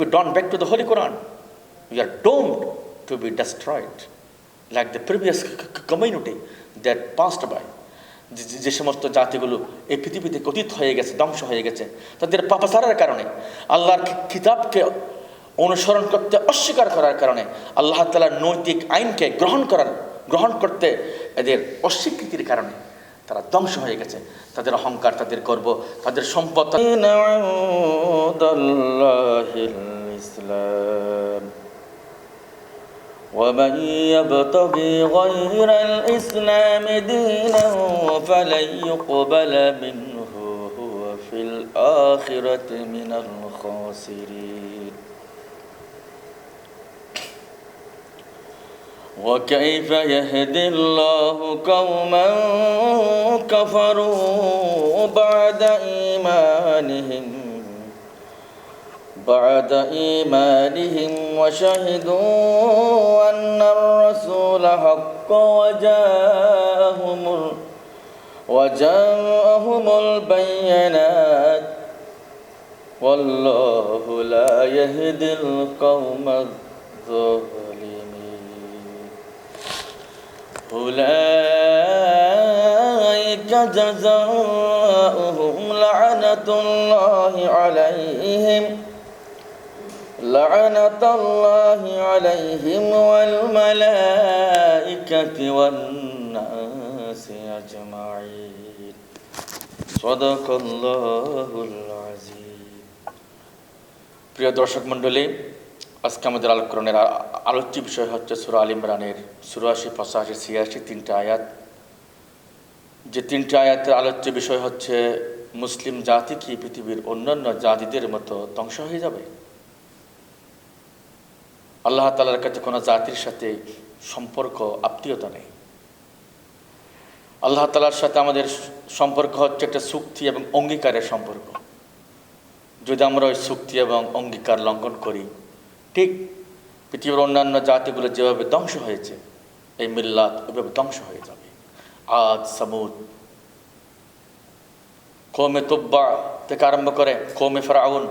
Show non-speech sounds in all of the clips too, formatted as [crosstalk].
we don't back to the Holy Quran, we are doomed to be destroyed, like the previous community that passed by. যে- সমস্ত জাতিগুলো এই পৃথিবীতে কথিত হয়ে গেছে ধ্বংস হয়ে গেছে তাদের পাপাচারের কারণে আল্লাহর কিতাবকে অনুসরণ করতে অস্বীকার করার কারণে আল্লাহ তালার নৈতিক আইনকে গ্রহণ করার গ্রহণ করতে এদের অস্বীকৃতির কারণে। তারা ধ্বংস হয়ে গেছে তাদের অহংকার তাদের গর্ব তাদের সম্পদ عند الله الإسلام ومن يبتغي غير الإسلام دينا فلن يقبل منه هو في الآخرة من الخاسرين وكيف يهدي الله قوما كفروا بعد إيمانهم؟ بعد إيمانهم وشهدوا أن الرسول حق وجاءهم وجاءهم البينات. والله لا يهدي القوم الظالمين. أولئك جزاؤهم لعنة الله عليهم لعنة الله عليهم والملائكة والناس أجمعين صدق الله العظيم প্রিয় দর্শক মণ্ডলী আজকে আমাদের আলোকরণের আলোচ্য বিষয় হচ্ছে সুরা আল ইমরানের চুরাশি, পঁচাশি, ছিয়াশি তিনটা আয়াত। যে তিনটা আয়াতের আলোচ্য বিষয় হচ্ছে, মুসলিম জাতি কি পৃথিবীর অন্যান্য জাতিদের মতো ধ্বংস হয়ে যাবে? আল্লাহ তালার কাছে কোনো জাতির সাথে সম্পর্ক, আত্মীয়তা নেই। আল্লাহ তালার সাথে আমাদের সম্পর্ক হচ্ছে একটা চুক্তি এবং অঙ্গীকারের সম্পর্ক। যদি আমরা ওই চুক্তি এবং অঙ্গীকার লঙ্ঘন করি ঠিক পৃথিবীর অন্যান্য জাতিগুলো যেভাবে ধ্বংস হয়েছে, এই মিল্লাত ওইভাবে ধ্বংস হয়ে যাবে। আজ সামুদ কৌমে তোব্বা থেকে আরম্ভ করে কৌমে ফেরাউন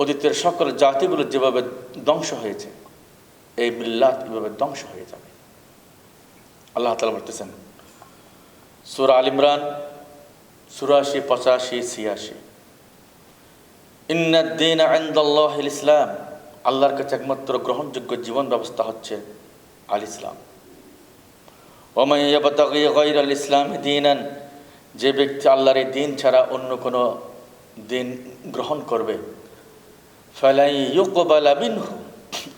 অতীতের সকল জাতিগুলো যেভাবে ধ্বংস হয়েছে, এই মিল্লাত এভাবে ধ্বংস হয়ে যাবে। আল্লাহ তালা বলতেছেন, সুরা আল ইমরান, চুরাশি, পঁচাশি, ছিয়াশি। ইন্নাদ্দিন আন্দাল্লাহ ইসলাম। আল্লাহর কাছে একমাত্র গ্রহণযোগ্য জীবন ব্যবস্থা হচ্ছে আল ইসলাম। ওমাইয়াবতাগি গৈর আল ইসলাম দিনান, যে ব্যক্তি আল্লাহর এই দিন ছাড়া অন্য কোনো দিন গ্রহণ করবে, ফেলাই ইউকবাল মিনহু,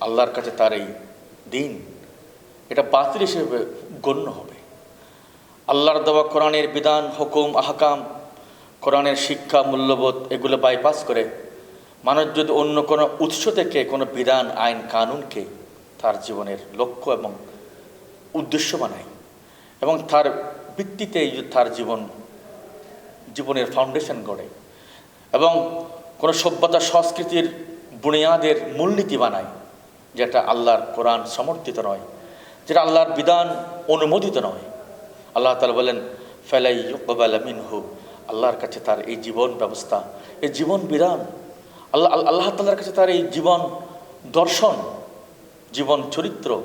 আল্লাহর কাছে তার এই দিন, এটা বাতিল হিসেবে গণ্য হবে। আল্লাহর দেওয়া কোরআনের বিধান, হুকুম, আহকাম, কোরআনের শিক্ষা, মূল্যবোধ, এগুলো বাইপাস করে মানুষ যদি অন্য কোনো উৎস থেকে কোনো বিধান, আইন, কানুনকে তার জীবনের লক্ষ্য এবং উদ্দেশ্য বানায় এবং তার ভিত্তিতে তার জীবন, জীবনের ফাউন্ডেশন গড়ে এবং কোনো সভ্যতা সংস্কৃতির বুনিয়াদের মূলনীতি বানায় যেটা আল্লাহর কোরআন সমর্থিত নয়, যেটা আল্লাহর বিধান অনুমোদিত নয়। আল্লাহ তালা বলেন, ফেলাই মিনহু আল্লাহর কাছে তার এই জীবন ব্যবস্থা, এই জীবন বিধান আল্লাহ, আল্লাহ- তাল্লার কাছে তার এই জীবন দর্শন, জীবন চরিত্র,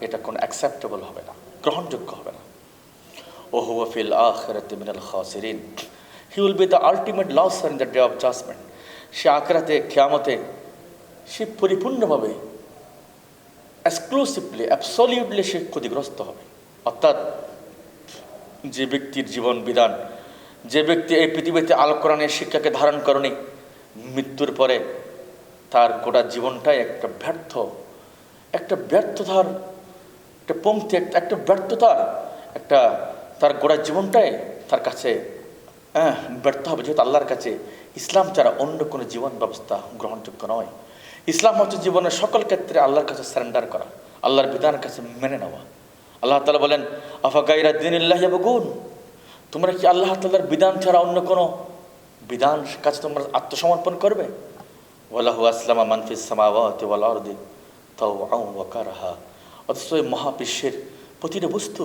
এটা কোনো অ্যাকসেপ্টেবল হবে না, গ্রহণযোগ্য হবে না। ও হুয়াফিল আখরাতে মিনাল খাসিরিন। He will be the ultimate loss in the day of judgement সে আখরাতে খেয়ামতে সে পরিপূর্ণভাবে এক্সক্লুসিভলি অ্যাবসলিউটলি সে ক্ষতিগ্রস্ত হবে। অর্থাৎ যে ব্যক্তির জীবন বিধান, যে ব্যক্তি এই পৃথিবীতে আল কোরআনের শিক্ষাকে ধারণ করেনি মৃত্যুর পরে তার গোটা জীবনটাই একটা ব্যর্থ, একটা ব্যর্থতার, একটা পঙ্ক্তি, একটা ব্যর্থতার, একটা তার গোটা জীবনটাই তার কাছে হ্যাঁ ব্যর্থ হবে। যেহেতু আল্লাহর কাছে ইসলাম ছাড়া অন্য কোনো জীবন ব্যবস্থা গ্রহণযোগ্য নয়। ইসলাম হচ্ছে জীবনের সকল ক্ষেত্রে আল্লাহর কাছে সারেন্ডার করা, আল্লাহর বিধানের কাছে মেনে নেওয়া। আল্লাহ তালা বলেন, আফা গাইরা দিন গুণ তোমরা কি আল্লাহ তাল্লাহর বিধান ছাড়া অন্য কোনো বিধান কাছে তোমরা আত্মসমর্পণ করবে? ওয়ালাহু আসলামা মানফিস সামাওয়াতি ওয়াল আরদি তাও ওয়াকারাহা অথচ এই মহাবিশ্বের প্রতিটি বস্তু,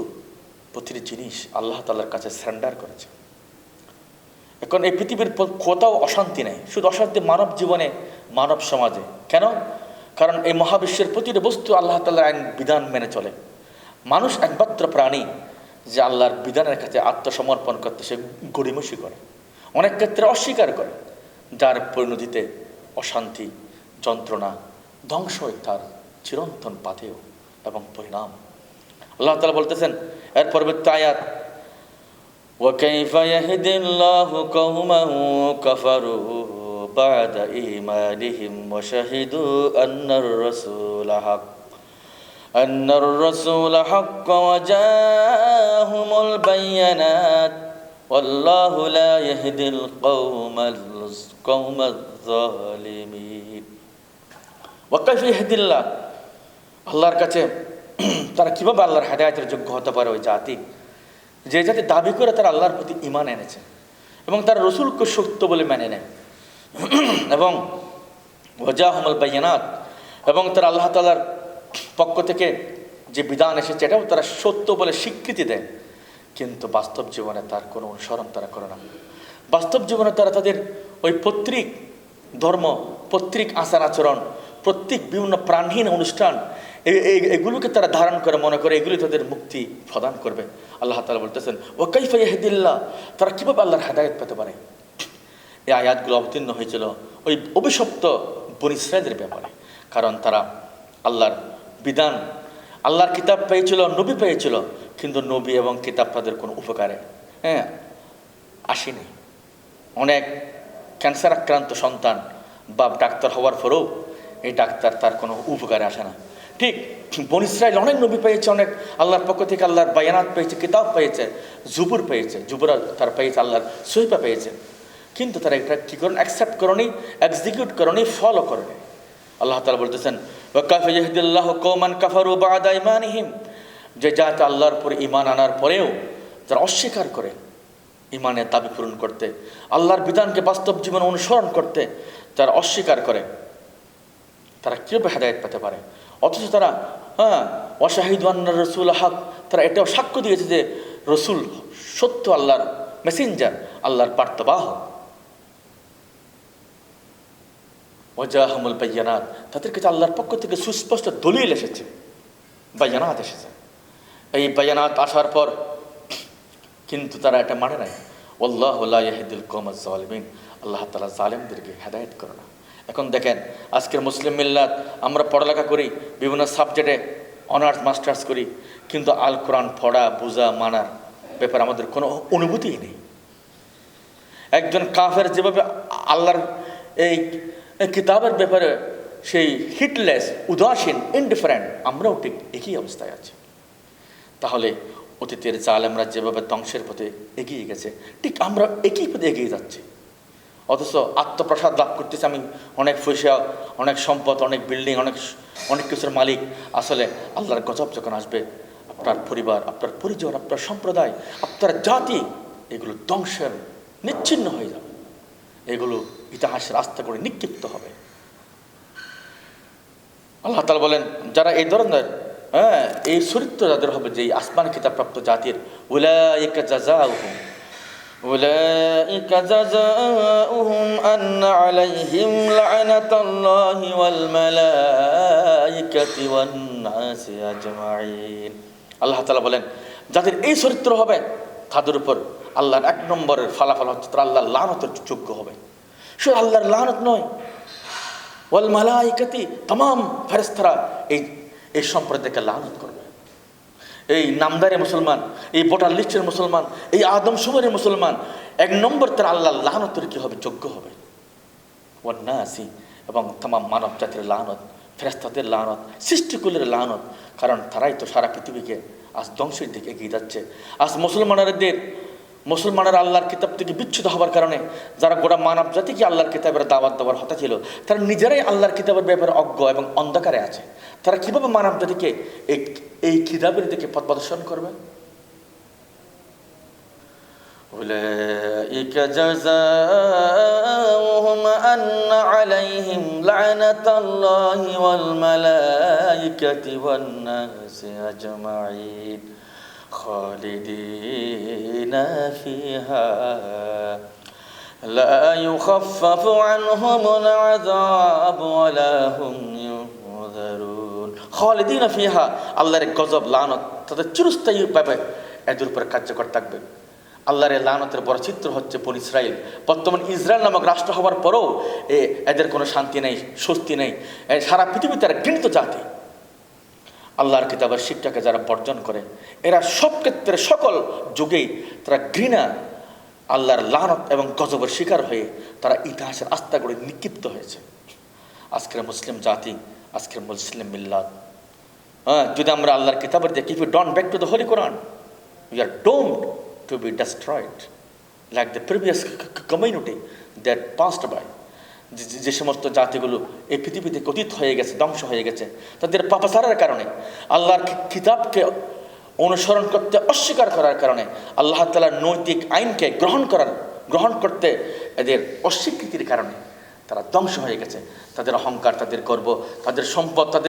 প্রতিটি জিনিস আল্লাহ তাল্লার কাছে স্যান্ডার করেছে। এখন এই পৃথিবীর কোথাও অশান্তি নেই, শুধু অশান্তি মানব জীবনে, মানব সমাজে। কেন? কারণ এই মহাবিশ্বের প্রতিটি বস্তু আল্লাহ তাল্লার আইন বিধান মেনে চলে। মানুষ একমাত্র প্রাণী যে আল্লাহর বিধানের কাছে আত্মসমর্পণ করতে সে গড়িমসি করে। অনেক ক্ষেত্রে অস্বীকার করে যার পরিণতিতে অশান্তি যন্ত্রণা ধ্বংস হয় তার চিরন্তন পাথেয় এবং পরিণাম আল্লাহ তালা বলতেছেন এর পরবর্তী আয়াত وكيف يهدي الله قوما كفروا بعد إيمانهم وشهدوا أن الرسول حق أن الرسول حق وجاءهم البينات والله لا يهدي القوم القوم الظالمين وكيف يهدي الله আল্লাহর কাছে [clears throat] তারা কিভাবে আল্লাহর হেদায়তের যোগ্য হতে পারে ওই জাতি যে জাতি দাবি করে তারা আল্লাহর প্রতি ইমান এনেছে এবং তারা রসুলকে সত্য বলে মেনে নেয় [clears throat] এবং ওজাহমল বাইয়ানাত এবং তারা আল্লাহ তালার পক্ষ থেকে যে বিধান এসেছে এটাও তারা সত্য বলে স্বীকৃতি দেয় কিন্তু বাস্তব জীবনে তার কোনো অনুসরণ তারা করে না। বাস্তব জীবনে তারা তাদের ওই পত্রিক ধর্ম পত্রিক আচার আচরণ প্রত্যেক বিভিন্ন প্রাণহীন অনুষ্ঠান এগুলোকে তারা ধারণ করে, মনে করে, এগুলি তাদের মুক্তি প্রদান করবে। আল্লাহ তালা বলতেছেন ও কাইফা ইয়াহদিল্লাহ? তারা কীভাবে আল্লাহর হেদায়ত পেতে পারে? এই আয়াতগুলো অবতীর্ণ হয়েছিল ওই অভিশপ্ত বনিশ্রাদের ব্যাপারে। কারণ তারা আল্লাহর বিধান, আল্লাহর কিতাব পেয়েছিল, নবী পেয়েছিল কিন্তু নবী এবং কিতাব তাদের কোনো উপকারে। হ্যাঁ আসেনি। অনেক ক্যান্সার আক্রান্ত সন্তান বা ডাক্তার হওয়ার পরেও এই ডাক্তার তার কোনো উপকারে আসে না। ঠিক বন ইসরায়েল অনেক নবী পেয়েছে, অনেক আল্লাহর পক্ষ থেকে আল্লাহর বায়ানাত পেয়েছে, কিতাব পেয়েছে, জুবুর পেয়েছে, জুবুরা তার পেয়েছে, আল্লাহর সহিপা পেয়েছে। কিন্তু তারা এটা কী করেন? অ্যাকসেপ্ট করনি এক্সিকিউট করনি ফলো করনি। আল্লাহ তালা বলতেছেন কাফারু বাদা ইমানিহিম। যে যাতে আল্লাহর পরে ইমান আনার পরেও যারা অস্বীকার করে ইমানের দাবি পূরণ করতে, আল্লাহর বিধানকে বাস্তব জীবনে অনুসরণ করতে যারা অস্বীকার করে, তারা কীভাবে হেদায়ত পেতে পারে? অথচ তারা হ্যাঁ অশাহিদ রসুল হক, তারা এটাও সাক্ষ্য দিয়েছে যে রসুল সত্য আল্লাহর মেসেঞ্জার আল্লাহর বার্তাবাহ ওজাহমুল বাইয়ানাত তাদের কাছে আল্লাহর পক্ষ থেকে সুস্পষ্ট দলিল এসেছে, বাইয়ানাত এসেছে। এই বাইয়ানাত আসার পর কিন্তু তারা এটা মানে নাই। আল্লাহ ইয়াহিদুল জালিমিন। আল্লাহ তালা জালেমদেরকে হেদায়ত করে না। এখন দেখেন, আজকের মুসলিম মিল্লাত আমরা পড়ালেখা করি, বিভিন্ন সাবজেক্টে অনার্স, মাস্টার্স করি, কিন্তু আল কোরআন পড়া, বোঝা, মানার ব্যাপারে আমাদের কোনো অনুভূতিই নেই। একজন কাফের যেভাবে আল্লাহর এই কিতাবের ব্যাপারে সেই হিটলেস, উদাসীন ইনডিফারেন্ট আমরাও ঠিক একই অবস্থায় আছি। তাহলে অতীতের জালেমরা যেভাবে ধ্বংসের পথে এগিয়ে গেছে, ঠিক আমরা একই পথে এগিয়ে যাচ্ছি। অথচ আত্মপ্রসাদ লাভ করতেছি আমি। অনেক পয়সা, অনেক সম্পদ, অনেক বিল্ডিং অনেক অনেক কিছুর মালিক। আসলে আল্লাহর গজব যখন আসবে, আপনার পরিবার, আপনার পরিজন, আপনার সম্প্রদায়, আপনার জাতি, এগুলো ধ্বংসের নিচ্ছিন্ন হয়ে যাবে। এগুলো ইতিহাসের আস্থা করে নিক্ষিপ্ত হবে। আল্লাহ তালা বলেন, যারা এই ধরনের হ্যাঁ এই চরিত্র যাদের হবে যে এই আসমান কিতাবপ্রাপ্ত জাতির উলাইকা জাযাউহুম أولئك جزاؤهم أن عليهم لعنة الله والملائكة والناس أجمعين আল্লাহ তালা বলেন যাদের এই চরিত্র হবে তাদের উপর আল্লাহর এক নম্বরের ফলাফল হচ্ছে তারা আল্লাহর লানতের যোগ্য হবে শুধু আল্লাহর লানত নয় ওয়াল মালাইকাতি তাম ফেরেস্তারা এই এই সম্প্রদায়কে লানত করবে। এই নামদারি মুসলমান, এই ভোটার লিস্টের মুসলমান, এই আদম সুমরের মুসলমান, এক নম্বর তার আল্লাহ লানতের কি হবে যোগ্য হবে? ওয়ান্নাসি এবং তামাম মানব জাতির লানত ফেরেস্তাদের লানত, সৃষ্টিকুলের লানত, কারণ তারাই তো সারা পৃথিবীকে আজ ধ্বংসের দিকে এগিয়ে যাচ্ছে। আজ মুসলমানদের মুসলমানের আল্লাহর কিতাব থেকে বিচ্ছুত হওয়ার কারণে যারা গোটা মানব জাতিকে আল্লাহর কিতাবের দাওয়াত দেওয়ার হতা ছিল তারা নিজেরাই আল্লাহর কিতাবের ব্যাপারে অজ্ঞ এবং অন্ধকারে আছে তারা কিভাবে মানব জাতিকে এই এই কিতাবের দিকে পথ প্রদর্শন করবে أولئك جزاؤهم أن عليهم لعنة الله والملائكة والناس أجمعين خالدين فيها لا يخفف عنهم العذاب ولا هم ينذرون خالدين فيها আল্লাহর গজব লানত তাদের চিরস্থায়ীভাবে এদের উপর কার্যকর থাকবে আল্লাহর এই লানতের বড় চিত্র হচ্ছে বন ইসরায়েল বর্তমান ইসরায়েল নামক রাষ্ট্র হওয়ার পরেও এ এদের কোনো শান্তি নেই স্বস্তি নেই এ সারা পৃথিবীতে তারা ঘৃণিত জাতি আল্লাহর কিতাবের শিক্ষাকে যারা বর্জন করে, এরা সব ক্ষেত্রে সকল যুগেই তারা ঘৃণা, আল্লাহর লানত এবং গজবের শিকার হয়ে তারা ইতিহাসের আস্থা করে নিক্ষিপ্ত হয়েছে। আজকের মুসলিম জাতি, আজকের মুসলিম মিল্লাত। হ্যাঁ যদি আমরা আল্লাহর কিতাবের দেখি if you don't back to the holy Quran we are doomed to be destroyed like the previous community that passed by যে সমস্ত জাতিগুলো এই পৃথিবীতে কথিত হয়ে গেছে, ধ্বংস হয়ে গেছে, তাদের পাপাচারের কারণে, আল্লাহর খিতাবকে অনুসরণ করতে অস্বীকার করার কারণে, আল্লাহ তালার নৈতিক আইনকে গ্রহণ করার, গ্রহণ করতে এদের অস্বীকৃতির কারণে তারা ধ্বংস হয়ে গেছে। তাদের অহংকার, তাদের গর্ব, তাদের সম্পদ, তাদের